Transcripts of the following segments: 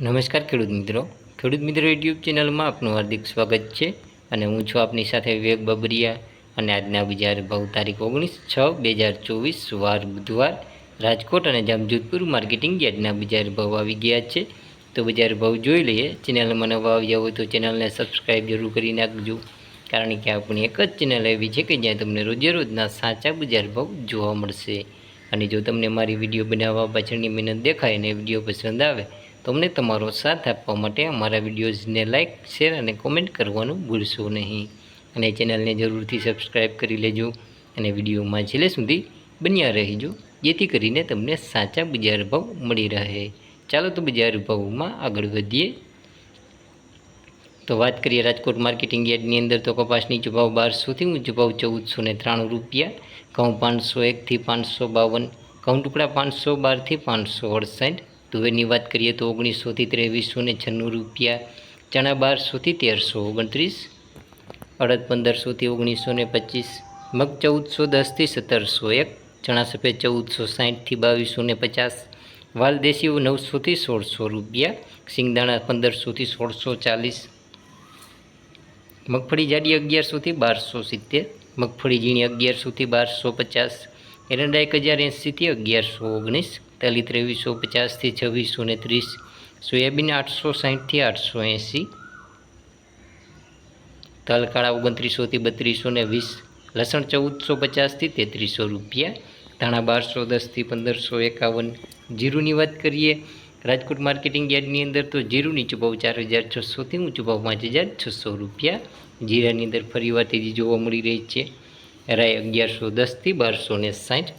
નમસ્કાર ખેડૂત મિત્રો. ખેડૂત મિત્રો યુટ્યુબ ચેનલમાં આપનું હાર્દિક સ્વાગત છે અને હું છું આપની સાથે વિવેક બબરિયા અને આજના બજાર ભાવ તારીખ ઓગણીસ છ બે હજાર ચોવીસ વાર બુધવાર રાજકોટ અને જામજોધપુર માર્કેટિંગ યાર્ડના બજાર ભાવ આવી ગયા છે. તો બજાર ભાવ જોઈ લઈએ. ચેનલમાં નવા આવ્યા હોય તો ચેનલને સબસ્ક્રાઈબ જરૂર કરી નાખજો. કારણ કે આપણી એક જ ચેનલ એવી છે કે જ્યાં તમને રોજે રોજના સાચા બજાર ભાવ જોવા મળશે. અને જો તમને મારી વીડિયો બનાવવા પાછળની મહેનત દેખાય અને વીડિયો પસંદ આવે તો અમને તમારો સાથ આપવા માટે અમારા વિડીયોઝને લાઇક શેર અને કોમેન્ટ કરવાનું ભૂલશો નહીં. અને ચેનલને જરૂરથી સબસ્ક્રાઈબ કરી લેજો અને વિડીયોમાં છેલ્લે સુધી બન્યા રહેજો, જેથી કરીને તમને સાચા બજાર ભાવ મળી રહે. ચાલો તો બજાર ભાવમાં આગળ વધીએ. તો વાત કરીએ રાજકોટ માર્કેટિંગ યાર્ડની અંદર તો કપાસની ચુભાવ ભાવ બારસોથી ઊંચો ભાવ ચૌદસો ને ત્રાણું રૂપિયા, ઘઉં પાંચસો એકથી પાંચસો બાવન, ઘઉં ટુકડા પાંચસો બારથી પાંચસો અડસઠ તુવેરની વાત કરીએ તો ઓગણીસોથી ત્રેવીસો ને છન્નું રૂપિયા, ચણા બારસોથી તેરસો, ઓગણત્રીસ, અડદ પંદરસોથી ઓગણીસો ને પચીસ, મગ ચૌદસો દસથી સત્તરસો એક, ચણા સફેદ ચૌદસો સાઠથી બાવીસો ને પચાસ, વાલ દેશી નવસોથી સોળસો રૂપિયા, સિંગદાણા પંદરસોથી સોળસો ચાલીસ, મગફળી જાડી અગિયારસોથી બારસો સિત્તેર, મગફળી ઝીણી અગિયારસોથી બારસો પચાસ એરંડા એક હજાર એંસીથી અગિયારસો ઓગણીસ, તલી ત્રેવીસો પચાસથી છવ્વીસો ને ત્રીસ સોયાબીન આઠસો સાહીઠથી આઠસો એંસી, તલકાળા ઓગણત્રીસોથી બત્રીસો ને વીસ, લસણ ચૌદસો પચાસથી તેત્રીસો રૂપિયા, ધાણા બારસો દસથી પંદરસો એકાવન. જીરુની વાત કરીએ, રાજકોટ માર્કેટિંગ યાર્ડની અંદર તો જીરું નીચું ચાર હજાર છસોથી ઊંચું પાંચ હજાર છસો રૂપિયા. જીરાની અંદર ફરીવાર તેજી જોવા મળી રહી છે. રાય અગિયારસો દસથી બારસો ને સાઠ.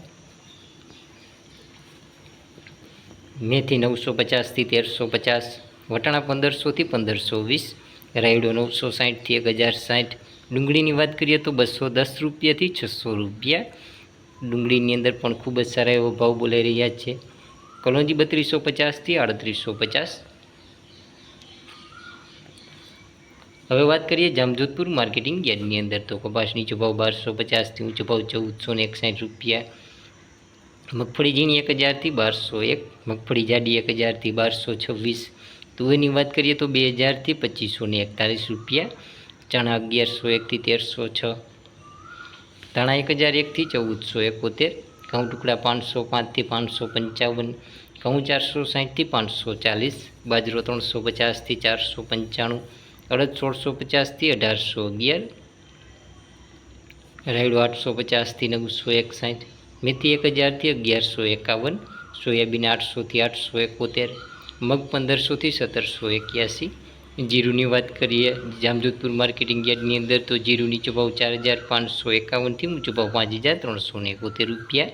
મેથી નવસો પચાસથી તેરસો પચાસ, વટાણા પંદરસોથી પંદરસો વીસ, રાયડો નવસો સાઠથી એક હજાર સાઠ. ડુંગળીની વાત કરીએ તો બસો દસ રૂપિયાથી છસો રૂપિયા. ડુંગળીની અંદર પણ ખૂબ જ સારા એવો ભાવ બોલાઈ રહ્યા છે. કલોંજી બત્રીસો પચાસથી આડત્રીસો પચાસ. હવે વાત કરીએ જામજોધપુર માર્કેટિંગ યાર્ડની અંદર. તો કપાસની નીચો બારસો પચાસથી ઊંચો ભાવ ચૌદસો ને એકસાઠ રૂપિયા. મગફળી ઝીણી એક હજારથી બારસો એક, મગફળી જાડી એક હજારથી બારસો છવ્વીસ. તુવેરની વાત કરીએ તો બે હજારથી પચીસો ને એકતાલીસ રૂપિયા, ચણા અગિયારસો એકથી તેરસો છ, ધાણા એક હજાર એકથી ચૌદસો એકોતેર, ઘઉં ટુકડા પાંચસો પાંચથી પાંચસો પંચાવન, ઘઉં ચારસો સાઠથી પાંચસો ચાલીસ, બાજરો ત્રણસો પચાસથી ચારસો પંચાણું અડદ સોળસો પચાસથી અઢારસો અગિયાર, રાયડો આઠસો પચાસથી નવસો એકસાઠ, મેથી એક હજારથી અગિયારસો એકાવન, સોયાબીન આઠસોથી આઠસો એકોતેર, મગ પંદરસોથી સત્તરસો એક્યાસી. જીરુની વાત કરીએ, જામજોધપુર માર્કેટિંગ યાર્ડની અંદર તો જીરુની ચભાવ ચાર હજાર પાંચસો એકાવનથી ઊંચો પાંચ હજાર ત્રણસો એકોતેર રૂપિયા.